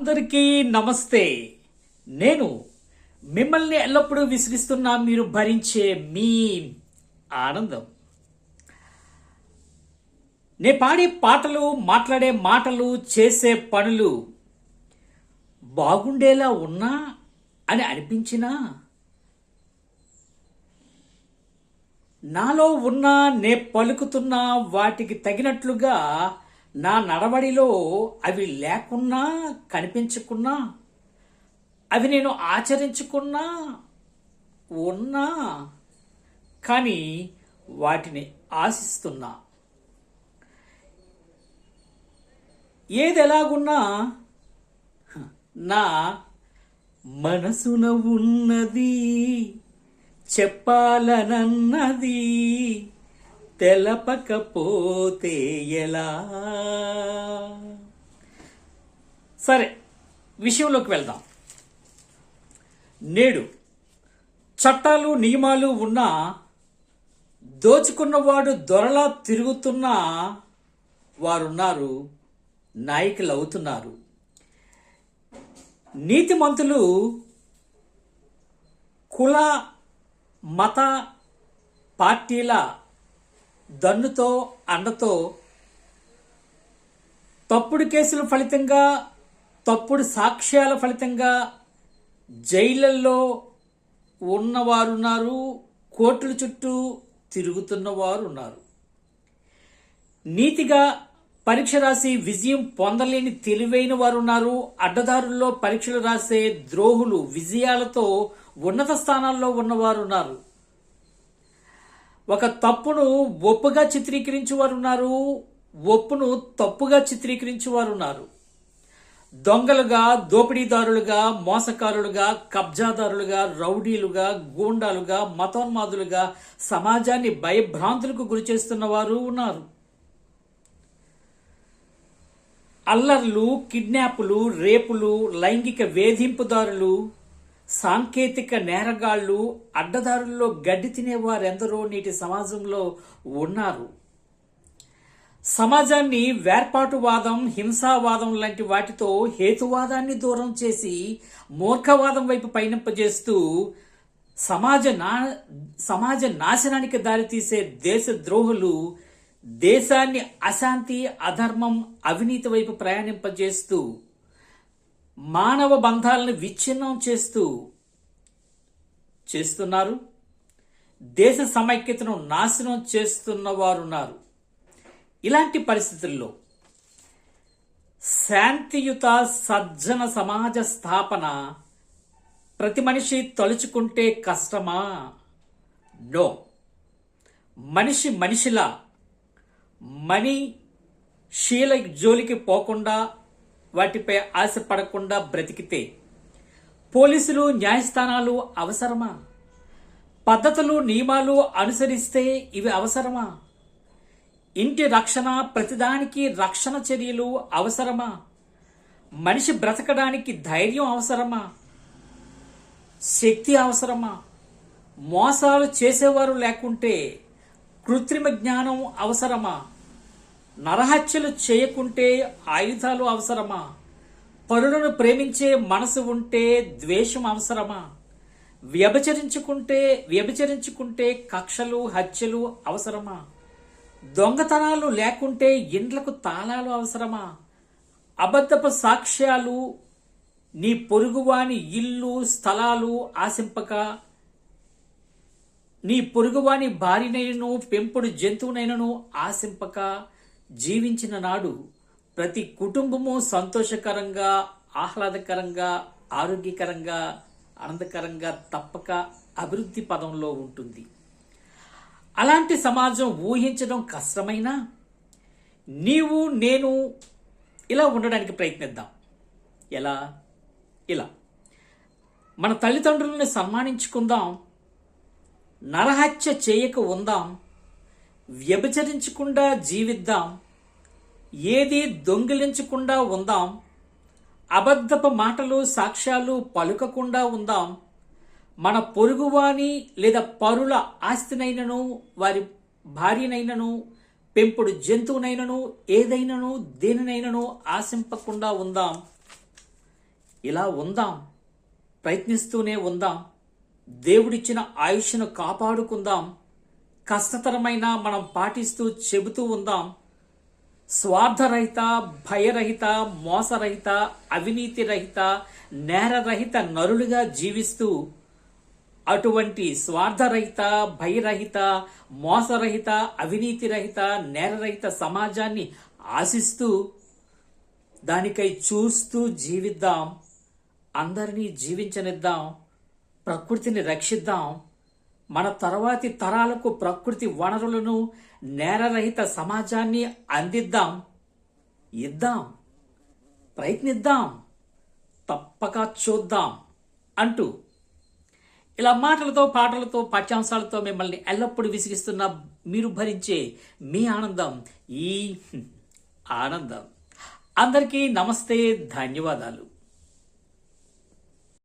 అందరికీ నమస్తే. నేను మిమ్మల్ని ఎల్లప్పుడూ విసిగిస్తున్నా మీరు భరించే మీ ఆనందం. నే పాడే పాటలు మాట్లాడే మాటలు చేసే పనులు బాగుండేలా ఉన్నా అని అనిపించినా నాలో ఉన్న నే పలుకుతున్న వాటికి తగినట్లుగా నా నడవడిలో అవి లేకున్నా కనిపించుకున్నా అవి నేను ఆచరించుకున్నా ఉన్నా కానీ వాటిని ఆశిస్తున్నా. ఏది ఎలాగున్నా నా మనసున ఉన్నది చెప్పాలనన్నది తెలపకపోతే ఎలా? సరే విషయంలోకి వెళ్దాం. నేడు చట్టాలు నియమాలు ఉన్నా దోచుకున్నవాడు దొరలా తిరుగుతున్న వారున్నారు నాయకులు అవుతున్నారు. నీతిమంతులు కుల మత పార్టీల దన్నుతో అండతో తప్పుడు కేసుల ఫలితంగా తప్పుడు సాక్ష్యాల ఫలితంగా జైళ్ళల్లో ఉన్నవారున్నారు కోర్టుల చుట్టూ తిరుగుతున్నవారు ఉన్నారు నీతిగా పరీక్ష రాసి విజయం పొందలేని తెలివైన వారు ఉన్నారు అడ్డదారుల్లో పరీక్షలు రాసే ద్రోహులు విజయాలతో ఉన్నత స్థానాల్లో ఉన్నవారు ఉన్నారు ఒక తప్పును ఒప్పుగా చిత్రీకరించే వారు ఉన్నారు ఒప్పును తప్పుగా చిత్రీకరించే వారు ఉన్నారు దొంగలుగా దోపిడీదారులుగా మోసకారులుగా కబ్జాదారులుగా రౌడీలుగా గూండాలుగా మతోన్మాదులుగా సమాజాన్ని భయభ్రాంతులకు గురి చేస్తున్న వారు ఉన్నారు. అల్లర్లు కిడ్నాపులు రేపులు లైంగిక వేధింపుదారులు సాంకేతిక నేరగాళ్ళు అడ్డదారుల్లో గడ్డి తినేవారెందరో నేటి సమాజంలో ఉన్నారు. సమాజాన్ని వేర్పాటువాదం హింసావాదం లాంటి వాటితో హేతువాదాన్ని దూరం చేసి మూర్ఖవాదం వైపు పయనింపజేస్తూ సమాజ నా సమాజ నాశనానికి దారితీసే దేశ ద్రోహులు దేశాన్ని అశాంతి అధర్మం అవినీతి వైపు ప్రయాణింపజేస్తూ మానవ బంధాలను విచ్ఛిన్నం చేస్తూ చేస్తున్నారు. దేశ సమైక్యతను నాశనం చేస్తున్న వారున్నారు ఇలాంటి పరిస్థితుల్లో శాంతియుత సజ్జన సమాజ స్థాపన ప్రతి మనిషి తలుచుకుంటే కష్టమా? నో. మనిషి మనిషిలా మనీ శీల జోలికి పోకుండా వాటిపై ఆశపడకుండా బ్రతికితే పోలీసులు న్యాయస్థానాలు అవసరమా? పద్ధతులు నియమాలు అనుసరిస్తే ఇవి అవసరమా? ఇంటి రక్షణ ప్రతిదానికి రక్షణ చర్యలు అవసరమా? మనిషి బ్రతకడానికి ధైర్యం అవసరమా? శక్తి అవసరమా? మోసాలు చేసేవారు లేకుంటే కృత్రిమ జ్ఞానం అవసరమా? నరహత్యలు చేయకుంటే ఆయుధాలు అవసరమా? పరులను ప్రేమించే మనసు ఉంటే ద్వేషం అవసరమా? వ్యభిచరించుకుంటే వ్యభిచరించుకుంటే కక్షలు హత్యలు అవసరమా? దొంగతనాలు లేకుంటే ఇండ్లకు తాళాలు అవసరమా? అబద్ధపు సాక్ష్యాలు నీ పొరుగువాని ఇల్లు స్థలాలు ఆశింపక నీ పొరుగువాని భార్యనైనను పెంపుడు జంతువునైనను ఆశింపక జీవించిన నాడు ప్రతి కుటుంబము సంతోషకరంగా ఆహ్లాదకరంగా ఆరోగ్యకరంగా ఆనందకరంగా తప్పక అభివృద్ధి పదంలో ఉంటుంది. అలాంటి సమాజం ఊహించడం కష్టమైనా నీవు నేను ఇలా ఉండడానికి ప్రయత్నిద్దాం. ఎలా? ఇలా. మన తల్లిదండ్రులను సన్మానించుకుందాం. నరహత్య చేయక ఉందాం. వ్యభిచరించకుండా జీవిద్దాం ఏది దొంగిలించకుండా ఉందాం అబద్ధపు మాటలు సాక్ష్యాలు పలుకకుండా ఉందాం మన పొరుగువాని లేదా పరుల ఆస్తినైనను వారి భార్యనైనను పెంపుడు జంతువునైనను ఏదైనను దేనినైనను ఆశింపకుండా ఉందాం. ఇలా ఉందాం ప్రయత్నిస్తూనే ఉందాం దేవుడిచ్చిన ఆయుష్ను కాపాడుకుందాం కష్టతరమైన మనం పాటిస్తూ చెబుతూ ఉందాం. స్వార్థరహిత భయరహిత మోసరహిత అవినీతి రహిత నేరరహిత నరులుగా జీవిస్తూ అటువంటి స్వార్థరహిత భయరహిత మోసరహిత అవినీతి రహిత నేరరహిత సమాజాన్ని ఆశిస్తూ దానికై చూస్తూ జీవిద్దాం. అందరినీ జీవించనిద్దాం. ప్రకృతిని రక్షిద్దాం. మన తర్వాతి తరాలకు ప్రకృతి వనరులను నేరరహిత సమాజాన్ని అందిద్దాం. ఇద్దాం. ప్రయత్నిద్దాం. తప్పక చూద్దాం. అంటూ ఇలా మాటలతో పాటలతో పాఠ్యాంశాలతో మిమ్మల్ని ఎల్లప్పుడూ విసిగిస్తున్న మీరు భరించే మీ ఆనందం ఈ ఆనందం. అందరికీ నమస్తే ధన్యవాదాలు.